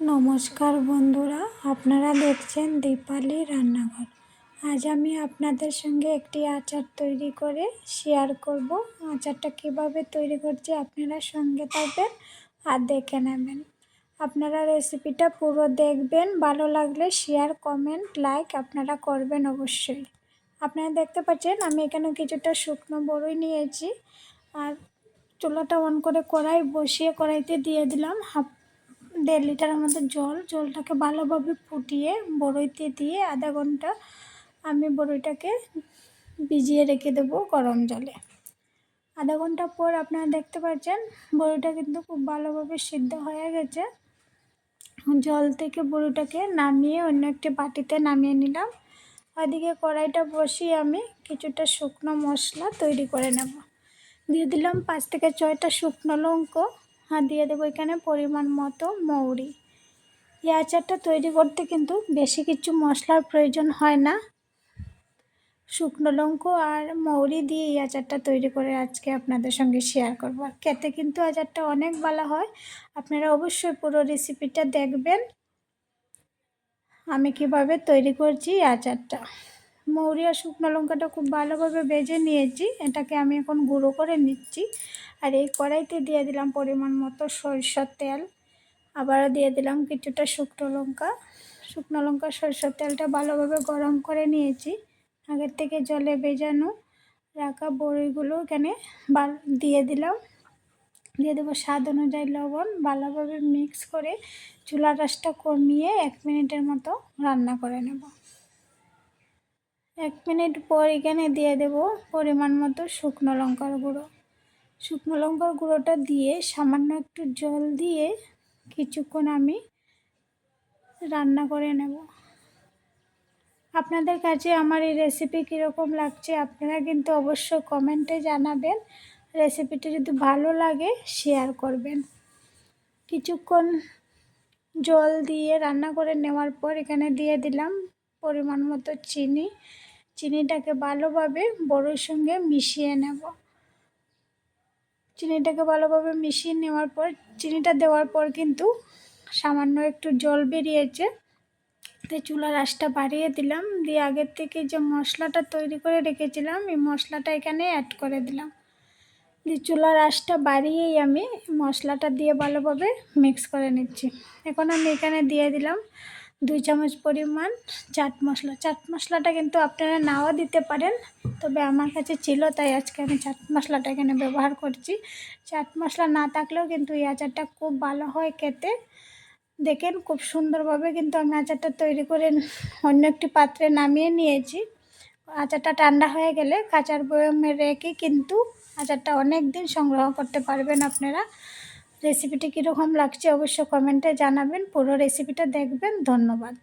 নমস্কার বন্ধুরা, আপনারা দেখছেন দীপালি রান্নাঘর। আজ আমি আপনাদের সঙ্গে একটি আচার তৈরি করে শেয়ার করব। আচারটা কীভাবে তৈরি করছি আপনারা সঙ্গে থাকবেন আর দেখে নেবেন। আপনারা রেসিপিটা পুরো দেখবেন, ভালো লাগলে শেয়ার কমেন্ট লাইক আপনারা করবেন অবশ্যই। আপনারা দেখতে পাচ্ছেন, আমি এখানে কিছুটা শুকনো বড়ই নিয়েছি। আর চুলাটা অন করে কড়াই বসিয়ে কড়াইতে দিয়ে দিলাম হাফ দেড় লিটার আমাদের জল, জলটাকে ভালোভাবে ফুটিয়ে, বড়ইতে দিয়ে আধা ঘণ্টা আমি বড়ইটাকে ভিজিয়ে রেখে দেবো গরম জলে। আধা ঘণ্টা পর আপনারা দেখতে পাচ্ছেন বড়িটা কিন্তু খুব ভালোভাবে সিদ্ধ হয়ে গেছে। জল থেকে বড়িটাকে নামিয়ে অন্য একটি বাটিতে নামিয়ে নিলাম। ওইদিকে কড়াইটা বসিয়ে আমি কিছুটা শুকনো মশলা তৈরি করে নেব। দিয়ে দিলাম পাঁচ থেকে ছয়টা শুকনো লঙ্কা। আর দিয়ে দেবো এখানে পরিমাণ মতো মৌরি। এই আচারটা তৈরি করতে কিন্তু বেশি কিছু মশলার প্রয়োজন হয় না। শুকনো লঙ্কা আর মৌরি দিয়ে এই আচারটা তৈরি করে আজকে আপনাদের সঙ্গে শেয়ার করব। আর খেতে কিন্তু আচারটা অনেক ভালো হয়। আপনারা অবশ্যই পুরো রেসিপিটা দেখবেন। আমি কীভাবে তৈরি করছি এই আচারটা। মৌরি আর শুকনো লঙ্কাটা খুব ভালোভাবে বেজে নিয়েছি। এটাকে আমি এখন গুঁড়ো করে নিচ্ছি। আর এই কড়াইতে দিয়ে দিলাম পরিমাণ মতো সরষের তেল। আবারও দিয়ে দিলাম কিছুটা শুকনো লঙ্কা। শুকনো লঙ্কা, সরষের তেলটা ভালোভাবে গরম করে নিয়েছি। আগের থেকে জলে ভেজানো রাখা বড়িগুলো এখানে দিয়ে দিলাম। দিয়ে দেবো স্বাদ অনুযায়ী লবণ। ভালোভাবে মিক্স করে চুলা রাসটা কমিয়ে এক মিনিটের মতো রান্না করে নেব। এক মিনিট পর এখানে দিয়ে দেব পরিমাণ মতো শুকনো লঙ্কার গুঁড়ো। শুকনো লঙ্কার গুঁড়োটা দিয়ে সামান্য একটু জল দিয়ে কিছুক্ষণ আমি রান্না করে নেব। আপনাদের কাছে আমার এই রেসিপি কীরকম লাগছে আপনারা কিন্তু অবশ্যই কমেন্টে জানাবেন। রেসিপিটি যদি ভালো লাগে শেয়ার করবেন। কিছুক্ষণ জল দিয়ে রান্না করে নেওয়ার পর এখানে দিয়ে দিলাম পরিমাণ মতো চিনি। চিনিটাকে ভালোভাবে বড়োর সঙ্গে মিশিয়ে নেব। চিনিটাকে ভালোভাবে মিশিয়ে নেওয়ার পর, চিনিটা দেওয়ার পর কিন্তু সামান্য একটু জল বেরিয়েছে। তো চুলার আঁচটা বাড়িয়ে দিলাম। দিয়ে আগের থেকে যে মশলাটা তৈরি করে রেখেছিলাম, এই মশলাটা এখানে অ্যাড করে দিলাম। দিয়ে চুলার আঁচটা বাড়িয়েই আমি মশলাটা দিয়ে ভালোভাবে মিক্স করে নিচ্ছি। এখন আমি এখানে দিয়ে দিলাম দুই চামচ পরিমাণ চাট মশলা। চাট মশলাটা কিন্তু আপনারা নাও দিতে পারেন, তবে আমার কাছে ছিল, তাই আজকে আমি চাট মশলাটা এখানে ব্যবহার করছি। চাট মশলা না থাকলেও কিন্তু এই আচারটা খুব ভালো হয় খেতে। দেখেন, খুব সুন্দরভাবে কিন্তু আমি আচারটা তৈরি করে অন্য একটি পাত্রে নামিয়ে নিয়েছি। আচারটা ঠান্ডা হয়ে গেলে কাঁচার বয়মে রেখে কিন্তু আচারটা অনেক দিন সংগ্রহ করতে পারবেন আপনারা। রেসিপিটি কীরকম লাগছে অবশ্য কমেন্টে জানাবেন। পুরো রেসিপিটা দেখবেন। ধন্যবাদ।